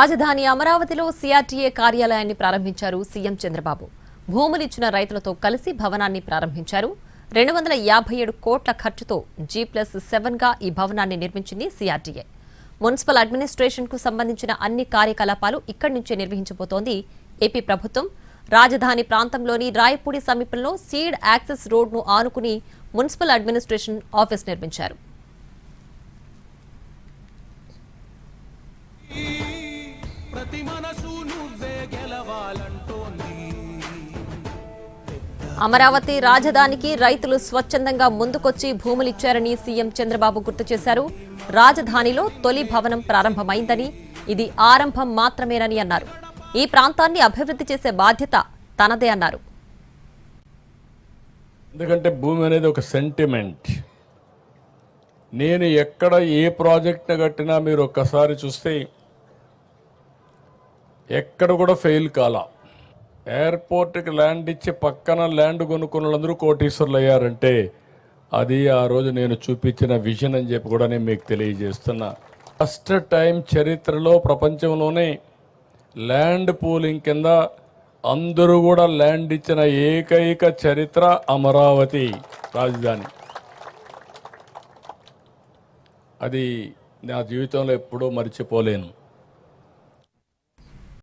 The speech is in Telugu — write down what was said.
రాజధాని అమరావతిలో సిఆర్టీఏ కార్యాలయాన్ని ప్రారంభించారు సీఎం చంద్రబాబు. భూములిచ్చిన రైతులతో కలిసి భవనాన్ని ప్రారంభించారు. రెండు వందల యాభై ఏడు కోట్ల ఖర్చుతో జీ ప్లస్ సెవెన్గా ఈ భవనాన్ని నిర్మించింది సిఆర్టీఏ. మున్సిపల్ అడ్మినిస్ట్రేషన్కు సంబంధించిన అన్ని కార్యకలాపాలు ఇక్కడి నుంచే నిర్వహించబోతోంది. ఏపీ ప్రభుత్వం రాజధాని ప్రాంతంలోని రాయపూడి సమీపంలో సీడ్ యాక్సెస్ రోడ్ను ఆనుకుని మున్సిపల్ అడ్మినిస్ట్రేషన్ ఆఫీస్ నిర్మించారు. ప్రతి మనసు నువ్వే గెలవాలంటోంది. అమరావతి రాజధానికి రైతులు స్వచ్ఛందంగా ముందుకొచ్చి భూములిచ్చారని సీఎం చంద్రబాబు గుర్తు చేశారు. రాజధానిలో తొలి భవనం ప్రారంభమైందని ఇది ఆరంభం మాత్రమేనని అన్నారు. ఈ ప్రాంతాన్ని అభివృద్ధి చేసే బాధ్యత తనదే అన్నారు. ఎందుకంటే భూమి అనేది ఒక సెంటిమెంట్ నేను ఎక్కడ ఏ ప్రాజెక్ట్ని కట్టినా మీరు ఒక్కసారి చూస్తే ఎక్కడ కూడా ఫెయిల్ కాలా. ఎయిర్పోర్ట్కి ల్యాండ్ ఇచ్చి పక్కన ల్యాండ్ కొనుక్కున్న వాళ్ళందరూ కోటీశ్వర్లు అయ్యారంటే అది ఆ రోజు నేను చూపించిన విజన్ అని చెప్పి కూడా నేను మీకు తెలియజేస్తున్నా. ఫస్ట్ టైం చరిత్రలో ప్రపంచంలోనే ల్యాండ్ పూలింగ్ కింద అందరూ కూడా ల్యాండ్ ఇచ్చిన ఏకైక చరిత్ర అమరావతి రాజధాని. అది నా జీవితంలో ఎప్పుడూ మర్చిపోలేను.